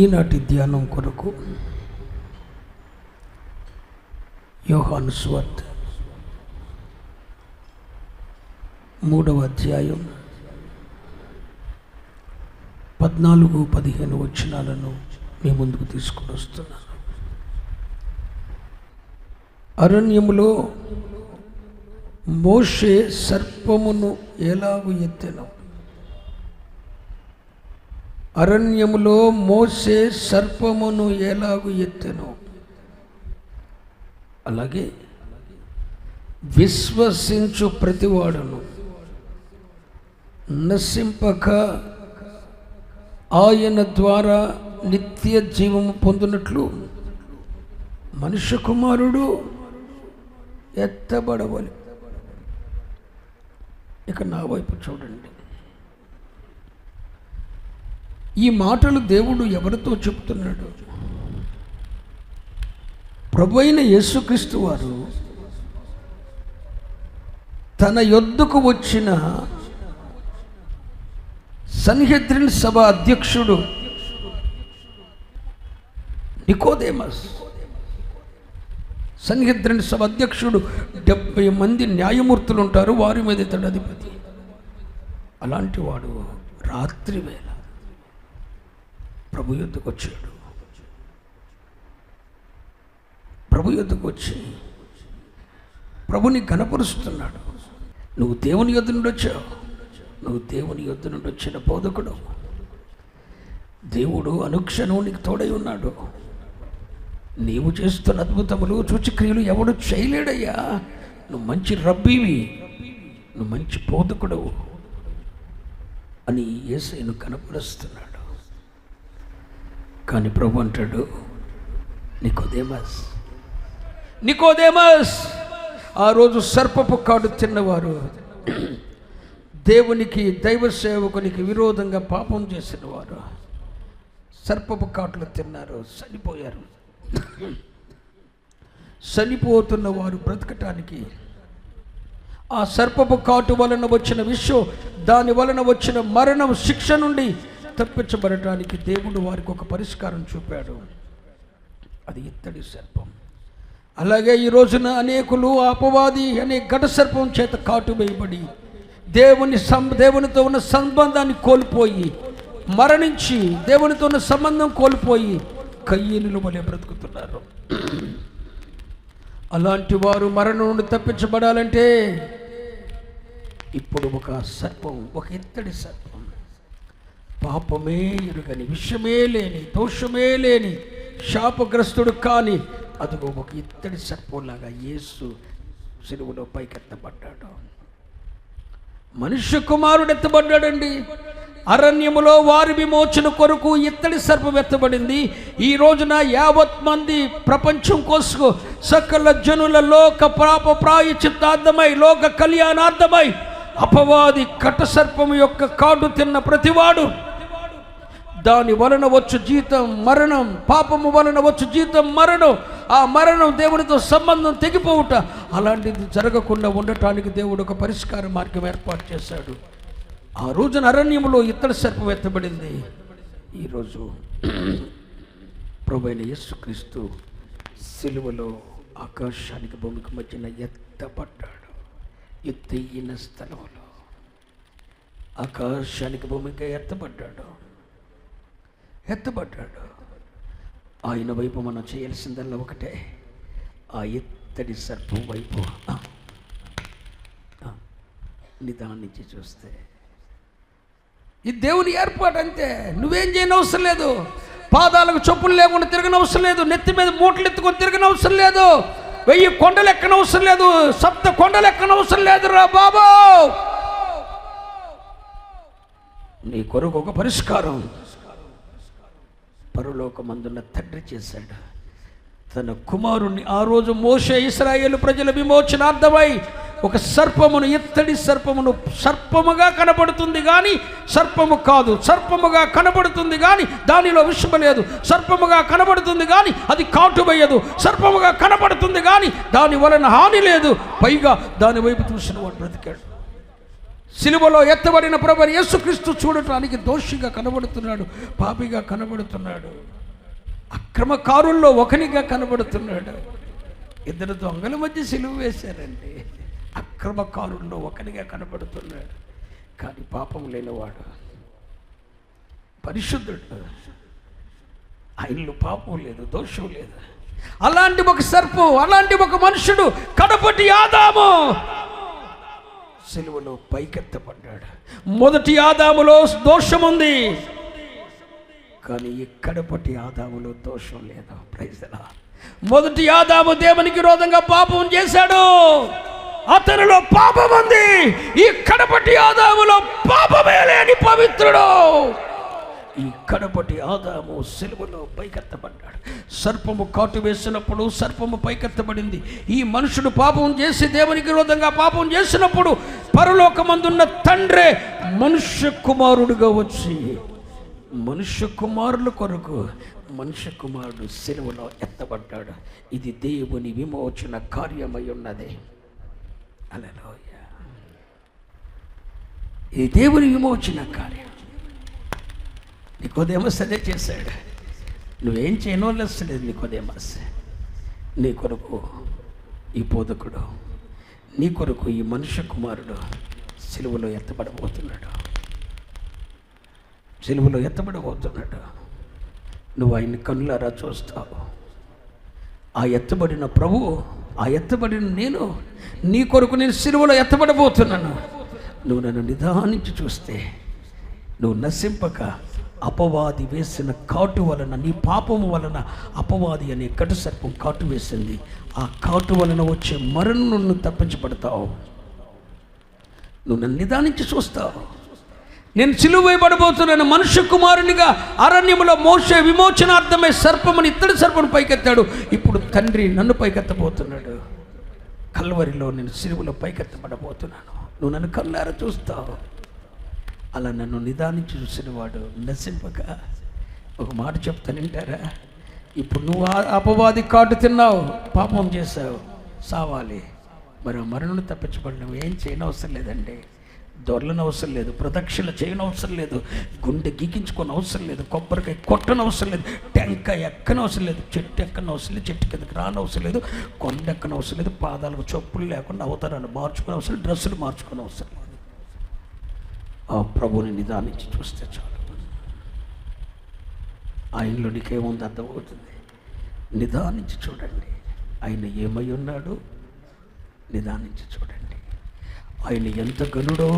ఈనాటి ధ్యానం కొరకు యోహాను స్వార్త మూడవ అధ్యాయం పద్నాలుగు పదిహేను వచనాలను మీ ముందుకు తీసుకుని వస్తున్నాను అరణ్యములో మోషే సర్పమును ఎలాగు ఎత్తెను? అరణ్యములో మోసే సర్పమును ఎలాగు ఎత్తెను? అలాగే విశ్వసించు ప్రతివాడును. నశింపక ఆయన ద్వారా నిత్య జీవము పొందినట్లు మనుష్య కుమారుడు ఎత్తబడవలి. ఇక నా వైపు చూడండి. ఈ మాటలు దేవుడు ఎవరితో చెప్తున్నాడు? ప్రభు అయిన యేసుక్రీస్తు వారు తన యొద్దకు వచ్చిన సన్హెద్రిన్ సభ అధ్యక్షుడు నికోదేమస్. సన్హెద్రిన్ సభ అధ్యక్షుడు డెబ్బై మంది న్యాయమూర్తులు ఉంటారు వారి మీద ఇతడు అధిపతి. అలాంటి వాడు రాత్రి వేళ ప్రభు యుద్ధకు వచ్చాడు. ప్రభు యుద్ధకు వచ్చి ప్రభుని కనపరుస్తున్నాడు నువ్వు దేవుని యొద్ద నుండి వచ్చావు. నువ్వు దేవుని యుద్ధ నుండి వచ్చిన బోధకుడు. దేవుడు అనుక్షణం నీకు తోడై ఉన్నాడు. నీవు చేస్తున్న అద్భుతములు సూచక్రియలు ఎవడు చేయలేడయ్యా. నువ్వు మంచి రబ్బీవి. నువ్వు మంచి బోధకుడవు అని ఏసైను కనపరుస్తున్నాడు కానీ ప్రభు అంటాడు నికోదేమస్. నికోదేమస్ ఆ రోజు సర్పపు కాడు తిన్నవారు. దేవునికి దైవ సేవకునికి విరోధంగా పాపం చేసిన వారు సర్పపు కాట్లు తిన్నారు చనిపోయారు. చనిపోతున్న వారు బ్రతకటానికి. ఆ సర్పపు కాటు వలన వచ్చిన విషయం దాని వలన వచ్చిన మరణం శిక్ష నుండి తప్పించబడటానికి దేవుడు వారికి ఒక పరిష్కారం చూపాడు. అది ఇత్తడి సర్పం. అలాగే ఈ రోజున అనేకులు అపవాది అనే ఘట సర్పం చేత కాటు వేయబడి దేవుని సం దేవునితో ఉన్న సంబంధాన్ని కోల్పోయి మరణించి దేవునితో ఉన్న సంబంధం కోల్పోయి కయ్యలు వలె బ్రతుకుతున్నారు. అలాంటి వారు మరణం నుండి తప్పించబడాలంటే ఇప్పుడు ఒక సర్పం ఒక ఇత్తడి సర్పం. పాపమే ఎరుగని విషమే లేని దోషమే లేని శాపగ్రస్తుడు కాని అదిగో ఒక ఇత్తడి సర్పంలాగా యేసు సిలువలో పైకెత్తబడ్డాడు. మనుష్య కుమారుడు ఎత్తబడ్డాడండి అరణ్యములో వారి విమోచన కొరకు ఇత్తడి సర్పం ఎత్తబడింది. ఈ రోజున యావత్ మంది ప్రపంచం కోసం సకల జనుల లోక పాప ప్రాయచిత్తార్థమై లోక కళ్యాణార్థమై అపవాది కట సర్పం యొక్క కాడు తిన్న ప్రతివాడు దాని వలన వచ్చు జీతం మరణం పాపము వలన వచ్చు జీతం మరణం. ఆ మరణం దేవునితో సంబంధం తెగిపోవుట. అలాంటిది జరగకుండా ఉండటానికి దేవుడు ఒక పరిష్కార మార్గం ఏర్పాటు చేశాడు. ఆ రోజున అరణ్యంలో ఇత్తడి సర్పం ఎత్తబడింది. ఈరోజు ప్రభైన యేసుక్రీస్తు సిలువలో ఆకాశానికి భూమికి మధ్యన ఎత్తబడ్డాడు. ఎత్తైన స్థలంలో ఆకాశానికి భూమికి ఎత్తబడ్డాడు. ఎత్తబడ్డాడు. ఆయన వైపు మనం చేయాల్సిందల్లా ఒకటే. ఆ ఎత్తడి సర్పం వైపు. నిదానించి చూస్తే. ఇది దేవుని ఏర్పాటు అంతే. నువ్వేం చేయని అవసరం లేదు. పాదాలకు చెప్పులు లేకుండా తిరగని అవసరం లేదు. నెత్తి మీద మూటలు ఎత్తుకొని తిరగని అవసరం లేదు. వెయ్యి కొండలు ఎక్కన అవసరం లేదు. సప్త కొండలు ఎక్కన అవసరం లేదు రా బాబు. నీ కొరకు ఒక పరిష్కారం. పరలోకమందున్న తండ్రి చేశాడు. తన కుమారుణ్ణి ఆ రోజు మోసే ఇస్రాయేల్ ప్రజల విమోచనార్థమై ఒక సర్పమును ఎత్తడి సర్పమును సర్పముగా కనబడుతుంది కానీ సర్పము కాదు. సర్పముగా కనబడుతుంది కానీ దానిలో విషము లేదు. సర్పముగా కనబడుతుంది కానీ అది కాటుబయ్యదు సర్పముగా కనబడుతుంది కానీ దాని వలన హాని లేదు. పైగా దాని వైపు చూసిన వాడు బ్రతికాడు. సిలువలో ఎత్తబడిన ప్రభు యేసుక్రీస్తు చూడటానికి దోషిగా కనబడుతున్నాడు పాపిగా కనబడుతున్నాడు. అక్రమకారుల్లో ఒకనిగా కనబడుతున్నాడు. ఇద్దరు దొంగల మధ్య సిలువ వేశారండి. అక్రమకారుల్లో ఒకనిగా కనబడుతున్నాడు. కానీ పాపం లేనివాడు. పరిశుద్ధుడు. ఆయనలో పాపం లేదు దోషం లేదు. అలాంటి ఒక సర్పం అలాంటి ఒక మనుషుడు కడపటి ఆదాము సిలువలో పైకెత్తబడ్డాడు. మొదటి ఆదాములో దోషం ఉంది. కానీ ఇక్కడపటి ఆదాములో దోషం లేదు. ప్రైజలా మొదటి ఆదాము దేవునికి రోధంగా పాపం చేశాడు. అతనిలో పాపం ఉంది. ఈ కడపటి ఆదాములో పాపమే లేని పవిత్రుడు. ఈ కడపటి ఆదాము సెలవులో పైకెత్తబడ్డాడు. సర్పము కాటు వేసినప్పుడు సర్పము పైకెత్తబడింది. ఈ మనుషుడు పాపం చేసి దేవునికి విరోధంగా పాపం చేసినప్పుడు పరలోకమందున్న తండ్రే మనుష్య కుమారుడుగా వచ్చి మనుష్య కుమారుల కొరకు మనుష్య కుమారుడు సెలవులో ఎత్తబడ్డాడు. ఇది దేవుని విమోచన కార్యమై ఉన్నది. అలలోయ ఇది దేవుని విమోచన కార్యం. నికోదేమస్ అదే చేశాడు. నువ్వేం చేయనోలేదు నికోదేమస్ నీ కొరకు ఈ బోధకుడు నీ కొరకు ఈ మనుష్య కుమారుడు సిలువలో ఎత్తబడబోతున్నాడు. సిలువలో ఎత్తబడబోతున్నాడు. నువ్వు ఆయన్ని కన్నులారా చూస్తావు. ఆ ఎత్తబడిన ప్రభు ఆ ఎత్తబడిన నేను నీ కొరకు నేను సిలువలో ఎత్తబడబోతున్నాను. నువ్వు నన్ను నిదానించి చూస్తే నువ్వు నశింపక అపవాది వేసిన కాటు వలన నీ పాపము వలన అపవాది అనే కటు సర్పం కాటు వేసింది. ఆ కాటు వలన వచ్చే మరణం నువ్వు తప్పించబడతావు. నువ్వు నన్ను నిదానించి చూస్తావు. నేను సిలువైబడబోతున్నాను మనుష్య కుమారునిగా అరణ్యములో మోసే విమోచనార్థమే సర్పముని ఇత్తడి సర్పను పైకెత్తాడు. ఇప్పుడు తండ్రి నన్ను పైకెత్తబోతున్నాడు. కల్వరిలో నేను సిలువలో పైకెత్తబడబోతున్నాను. నువ్వు నన్ను కళ్ళారా చూస్తావు. అలా నన్ను నిదానించి చూసినవాడు నశింపక ఒక మాట చెప్తాను వింటారా? ఇప్పుడు నువ్వు అపవాది కాటు తిన్నావు పాపం చేసావు సావాలి. మరి ఆ మరణను నువ్వు ఏం చేయనవసరం లేదండి. దొరలని అవసరం లేదు ప్రదక్షిణ చేయని అవసరం లేదు గుండె గీకించుకొని అవసరం లేదు కొబ్బరికాయ కొట్టని అవసరం లేదు టెంకాయ ఎక్కని అవసరం లేదు చెట్టు ఎక్కని అవసరం లేదు చెట్టు కిందకి రాని అవసరం లేదు కొండ ఎక్కని అవసరం లేదు పాదాలకు చెప్పులు లేకుండా అవతారాన్ని మార్చుకునే అవసరం డ్రెస్సులు మార్చుకునే అవసరం లేదు. ఆ ప్రభుని నిదానించి చూస్తే చాలు. ఆయనలో నీకేముంది అర్థమవుతుంది? నిదానించి చూడండి. ఆయన ఏమై ఉన్నాడు? నిదానించి చూడండి. ఆయన ఎంత గనుడో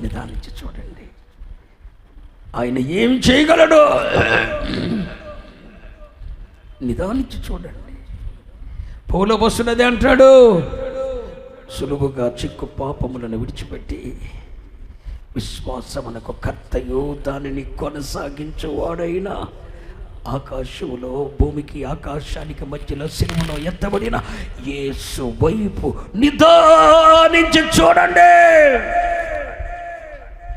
నిదానించి చూడండి. ఆయన ఏం చేయగలడో? నిదానించి చూడండి. పౌల బస్సులదే అంటాడు. సులువుగా చిక్కు పాపములను విడిచిపెట్టి విశ్వాసమునకు కర్తయో దానిని కొనసాగించువాడైన ఆకాశములో భూమికి ఆకాశానికి మధ్యలో సినిమలో ఎత్తబడిన యేసు వైపు నిదానించి చూడండి.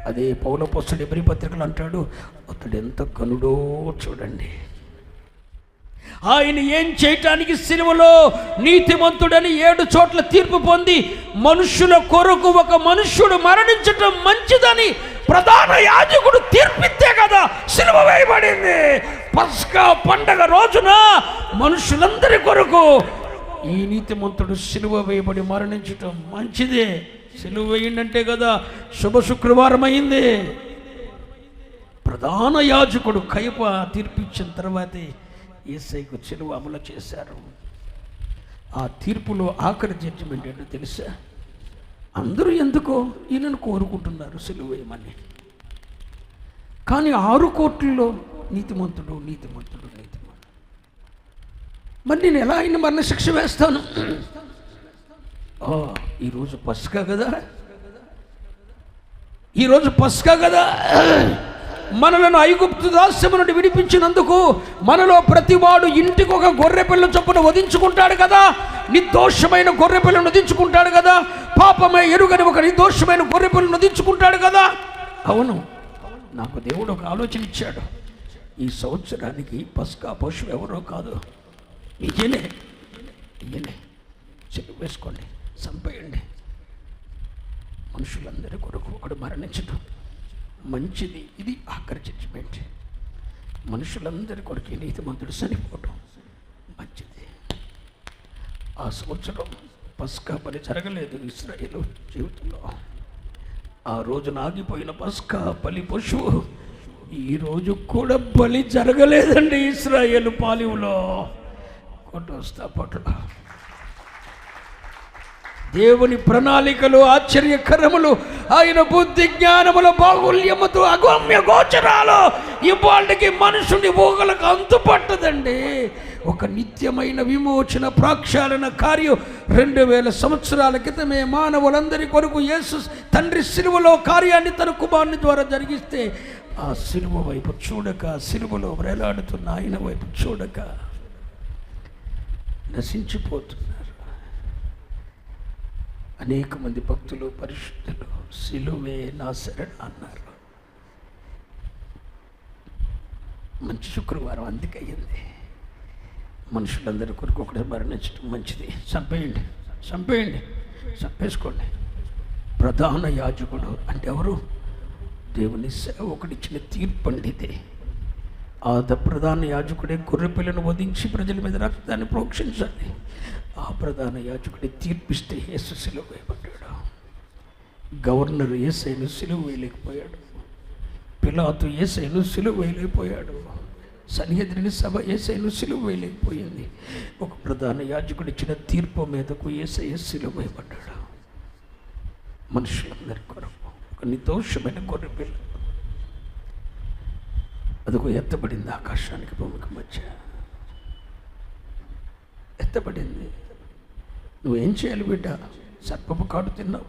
అదే పౌలపోస్తుడి ఎవరి పత్రికలు అంటాడు అతడు ఎంత కనుడో చూడండి. ఆయన ఏం చేయటానికి సిలువలో నీతిమంతుడని ఏడు చోట్ల తీర్పు పొంది మనుషుల కొరకు ఒక మనుష్యుడు మరణించటం మంచిదని ప్రధాన యాజకుడు తీర్పిస్తే కదా సిలువ వేయబడింది. పస్కా పండగ రోజున మనుషులందరి కొరకు ఈ నీతిమంతుడు సిలువ వేయబడి మరణించటం మంచిదే. సిలువ వేయండంటే కదా శుభ శుక్రవారం అయింది ప్రధాన యాజకుడు కైప తీర్పిచ్చిన తర్వాతే ఏసైకు చెలువ అమలు చేశారు. ఆ తీర్పులో ఆఖరి జడ్జిమెంట్ ఏంటో తెలుసా? అందరూ ఎందుకో ఈయనను కోరుకుంటున్నారు సెలువేయమని కానీ ఆరు కోట్లలో నీతిమంతుడు నీతిమంతుడు నీతిమంతుడు. మరి నేను ఎలా ఆయన మరణ శిక్ష వేస్తాను? ఓ ఈరోజు పసుక కదా? ఈరోజు పసుక కదా? మనలను ఐగుప్తు దాస్యము నుండి విడిపించినందుకు మనలో ప్రతివాడు ఇంటికి ఒక గొర్రె పిల్ల చొప్పున వధించుకుంటాడు కదా. నిర్దోషమైన గొర్రె పిల్లను వధించుకుంటాడు కదా. పాపమే ఎరుగని ఒక నిర్దోషమైన గొర్రె పిల్లను వధించుకుంటాడు కదా. అవును నాకు దేవుడు ఒక ఆలోచన ఇచ్చాడు. ఈ సంవత్సరానికి పస్కా పశువు ఎవరో కాదు. ఈయనే ఈయనే చెరువు వేసుకోండి చంపేయండి. మనుషులందరి కొరకు ఒకడు మరణించడం మంచిది. ఇది ఆఖరి జడ్జిమెంట్ మనుషులందరి కొరకు నీతిమంతుడు చనిపోవటం మంచిది. ఆ సంవత్సరం పస్కా పని జరగలేదు ఇస్రాయేల్ జీవితంలో. ఆ రోజున ఆగిపోయిన పస్కా బలి పశువు ఈరోజు కూడా బలి జరగలేదండి ఇస్రాయేల్ పాలివులో. కొట్టొస్తా పట్ల దేవుని ప్రణాళికలు ఆశ్చర్యకరములు ఆయన బుద్ధి జ్ఞానముల బాహుల్యముతో అగమ్య గోచరాలు ఇవాళకి మనుషుని ఊగలకు అంతుపట్టదండి. ఒక నిత్యమైన విమోచన ప్రాక్షాళన కార్యం రెండు వేల సంవత్సరాల క్రితమే మానవులందరి కొరకు యేసు తండ్రి సిలువలో కార్యాన్ని తన కుమారుని ద్వారా జరిగిస్తే ఆ సిలువ వైపు చూడక సిలువలో వేలాడుతున్న ఆయన వైపు చూడక నశించిపోతున్నారు. అనేక మంది భక్తులు పరిశుద్ధులు సిలువే నా శరణ అన్నారు. మంచి శుక్రవారం అందుకే అయ్యింది. మనుషులందరి కొరకు ఒకటి మరణించడం మంచిది. చంపేయండి చంపేయండి చంపేసుకోండి. ప్రధాన యాజకుడు అంటే ఎవరు? దేవుని సేవకుడిచ్చిన తీర్పు అండి ఇది ఆ ద- ప్రధాన యాజకుడే గొర్రె పిల్లను వధించి ప్రజల మీద రక్తాన్ని ప్రోక్షించాలి. ఆ ప్రధాన యాచకుడి తీర్పిస్తే యేసు సిలువ వేయబడ్డాడు గవర్నర్ ఏసైను సిలువ వేయలేకపోయాడు. పిలాతు ఏసైను సిలువ వేయలేకపోయాడు. సన్నిహితుని సభ ఏసైను సిలువ వేయలేకపోయింది. ఒక ప్రధాన యాజకుడు ఇచ్చిన తీర్పు మీదకు ఏసై సిలువ వేయబడ్డాడు మనుషులందరి కొరకు ఒక నిర్దోషమైన గొర్రె పిల్ల అదిగో ఎత్తబడింది ఆకాశానికి భూమికి మధ్య. ఎత్తబడింది. నువ్వేం చేయాలి బిడ్డ? సర్పపు కాడు తిన్నావు.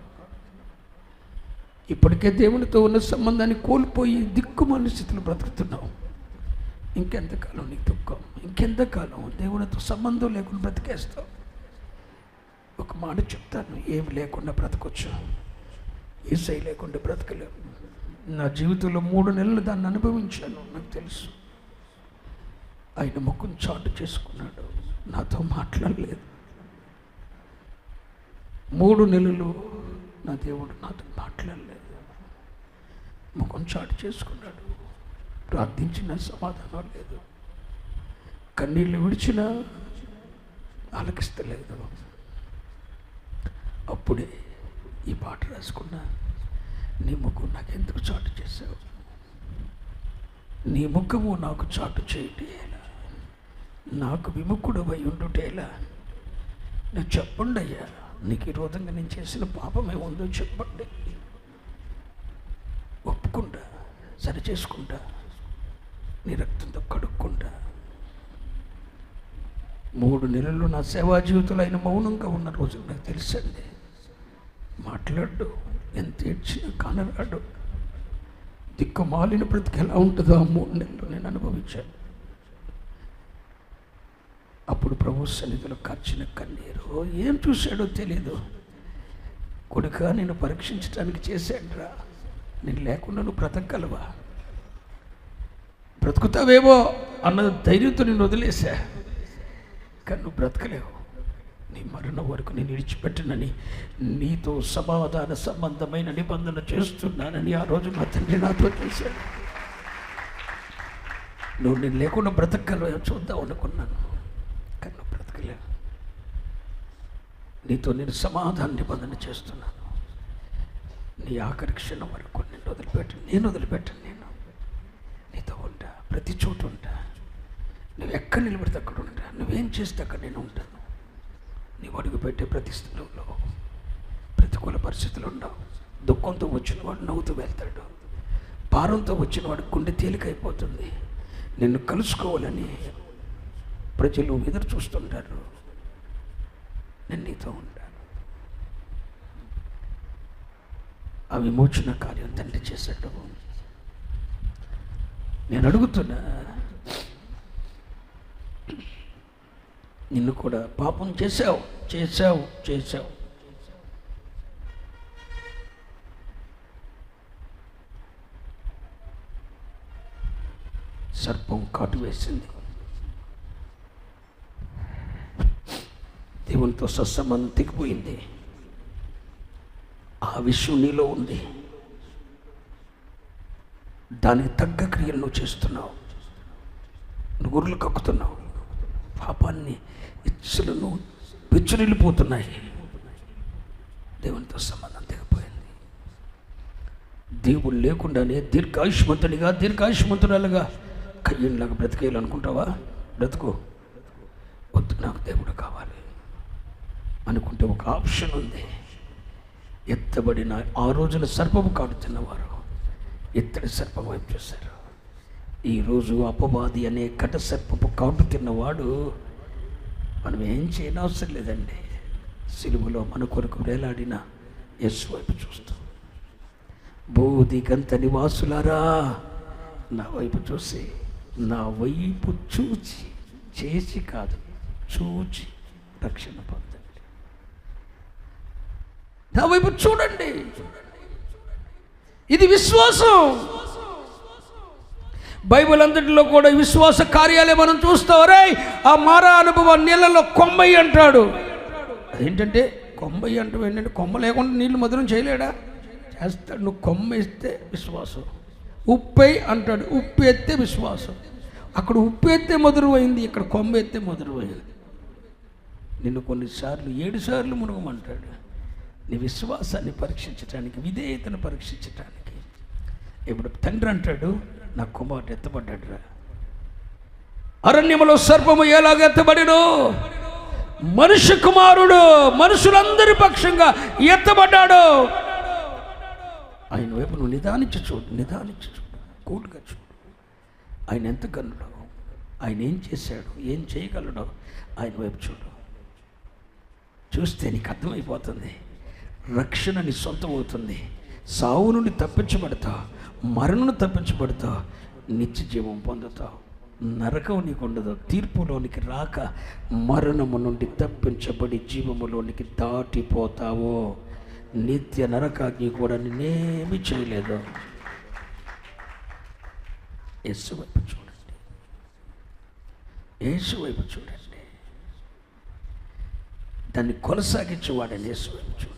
ఇప్పటికే దేవునితో ఉన్న సంబంధాన్ని కోల్పోయి దిక్కుమాలిన స్థితిలో బ్రతుకుతున్నావు. ఇంకెంతకాలం నీకు దుఃఖం? ఇంకెంతకాలం దేవునితో సంబంధం లేకుండా బ్రతికేస్తావు? ఒక మాట చెప్తాను ఏమి లేకుండా బ్రతకొచ్చు. ఏసై లేకుండా బ్రతకలేము నా జీవితంలో మూడు నెలలు దాన్ని అనుభవించాను నాకు తెలుసు. ఆయన ముఖం చాటు చేసుకున్నాడు. నాతో మాట్లాడలేదు. మూడు నెలలు నా దేవుడు నాతో మాట్లాడలేదు. ముఖం చాటు చేసుకున్నాడు. ప్రార్థించిన సమాధానం లేదు. కన్నీళ్ళు విడిచినా ఆలకిస్తలేదు. అప్పుడే ఈ పాట రాసుకున్నా నీ ముఖం నాకెందుకు చాటు చేసావు నీ ముఖము నాకు చాటు చేయటేలా? నాకు విముఖుడవై ఉండుటేలా? నేను చెప్పండి అయ్యా నీకు విరోధంగా నేను చేసిన పాపం ఏముందో చెప్పండి. ఒప్పుకుంటా సరి చేసుకుంటా నీ రక్తంతో కడుక్కుంటా. మూడు నెలలు నా సేవా జీవితంలో ఆయన మౌనంగా ఉన్న రోజు నాకు తెలుసండి మాట్లాడు ఎంత ఏడ్చినా కానరాడు. దిక్కు మాలిన బ్రతికి ఎలా ఉంటుందో ఆ మూడు నెలలు నేను అనుభవించాను. అప్పుడు ప్రభు సన్నిధిలో ఖర్చిన కన్నీరు. ఏం చూశాడో తెలియదు కొడుక నేను పరీక్షించడానికి చేశాడ్రా. నేను లేకుండా నువ్వు బ్రతకగలవా? బ్రతుకుతావేమో అన్న ధైర్యంతో నేను వదిలేశా. కానీ నువ్వు బ్రతకలేవు. నీ మరణం వరకు నేను విడిచిపెట్టనని నీతో సమాధాన సంబంధమైన నిబంధన చేస్తున్నానని ఆ రోజు మా తండ్రి నాతో చేశాడు. నువ్వు నేను లేకుండా బ్రతకగలవు చూద్దాం అనుకున్నాను కానీ నువ్వు బ్రతకలేవు నీతో నేను సమాధాన నిబంధన చేస్తున్నాను. నీ ఆఖరి క్షణం వరకు నేను వదిలిపెట్టను నేను వదిలిపెట్టను నేను నీతో ఉంటా ప్రతి చోట ఉంటా. నువ్వు ఎక్కడ నిలబడితే అక్కడ ఉంటా నువ్వేం చేస్తే అక్కడ నేను ఉంటాను. నీవు అడుగుపెట్టే ప్రతి స్థలంలో ప్రతికూల పరిస్థితులు ఉండవు దుఃఖంతో వచ్చిన వాడు నవ్వుతూ వెళ్తాడు. భారంతో వచ్చిన వాడు గుండె తేలికైపోతుంది. నిన్ను కలుసుకోవాలని ప్రజలు ఎదురు చూస్తుంటారు. నేను నీతో ఉంటాను. ఆ విమోచన కార్యం తండ్రి చేశాడు. నేను అడుగుతున్నా నిన్ను కూడా పాపం చేసావు చేసావు చేశావు. సర్పం కాటు వేసింది. దేవునితో సత్సంబంధం తెగిపోయింది ఆ విషయం నీలో ఉంది. దానికి తగ్గ క్రియలు నువ్వు చేస్తున్నావు. నువ్వు కక్కుతున్నావు. పాపాన్ని ఇచ్చులను పిచ్చురిల్లిపోతున్నాయి దేవునితో సంబంధం తెగిపోయింది దేవుడు లేకుండానే దీర్ఘాయుష్మంతునిగా దీర్ఘాయుష్మంతురాలుగా కయ్యంలాగా బ్రతికేయాలనుకుంటావా? బ్రతుకు. వద్దు నాకు దేవుడు కావాలి. అనుకుంటే ఒక ఆప్షన్ ఉంది. ఎత్తబడిన ఆ రోజున సర్పము కాడు తిన్నవారు ఎత్తడి సర్పం వైపు చూశారు? ఈరోజు అపవాది అనే కట సర్పపు కాటు తిన్నవాడు మనం ఏం చేయనవసరం లేదండి. సిలువలో మన కొరకు వేలాడిన ఎస్ వైపు చూస్తాం. బోధి గంత నివాసులారా నా వైపు చూసి నా వైపు చూచి చేసి కాదు చూచి రక్షణ పొంద నా వైపు చూడండి. ఇది విశ్వాసం. బైబిల్ అంతటిలో కూడా విశ్వాస కార్యాలే మనం చూస్తాం. రే ఆ మారా అనుభవం నీళ్ళలో కొమ్మయ్య అంటాడు. అదేంటంటే కొమ్మయ్య అంటూ ఏంటంటే కొమ్మ లేకుండా నీళ్ళు మధురం చేయలేడా? చేస్తాడు. నువ్వు కొమ్మ ఇస్తే విశ్వాసం. ఉప్పై అంటాడు. ఉప్పు ఎత్తే విశ్వాసం. అక్కడ ఉప్పు ఎత్తే మధురమైంది ఇక్కడ కొమ్మ ఎత్తే మధురమైంది. నిన్ను కొన్నిసార్లు ఏడు సార్లు మునగమంటాడు. నీ విశ్వాసాన్ని పరీక్షించడానికి విధేయతను పరీక్షించటానికి. ఇప్పుడు తండ్రి అంటాడు నా కుమారుడు ఎత్తబడ్డాడురా. అరణ్యములో సర్పము ఎలాగ ఎత్తబడిను మనుష్య కుమారుడు మనుషులందరి పక్షంగా ఎత్తబడ్డాడు. ఆయన వైపు నువ్వు నిదానించి చూడు నిదానించి చూడు కూల్గా చూడు. ఆయన ఎంత గనుడు ఆయన ఏం చేశాడు ఏం చేయగలడో ఆయన వైపు చూడు. చూస్తే నీకు అర్థమైపోతుంది. రక్షణ నీ సొంతం అవుతుంది సావు నుండి తప్పించబడతావు మరణను తప్పించబడతావు నిత్య జీవం పొందుతావు. నరకం నీకు ఉండదు తీర్పులోనికి రాక మరణము నుండి తప్పించబడి జీవములోనికి దాటిపోతావో. నిత్య నరకాగ్ని కూడా నేనేమి చేయలేదు. యేసు వైపు చూడండి. యేసు వైపు చూడండి. దాన్ని కొనసాగించేవాడని యేసు వైపు చూడండి.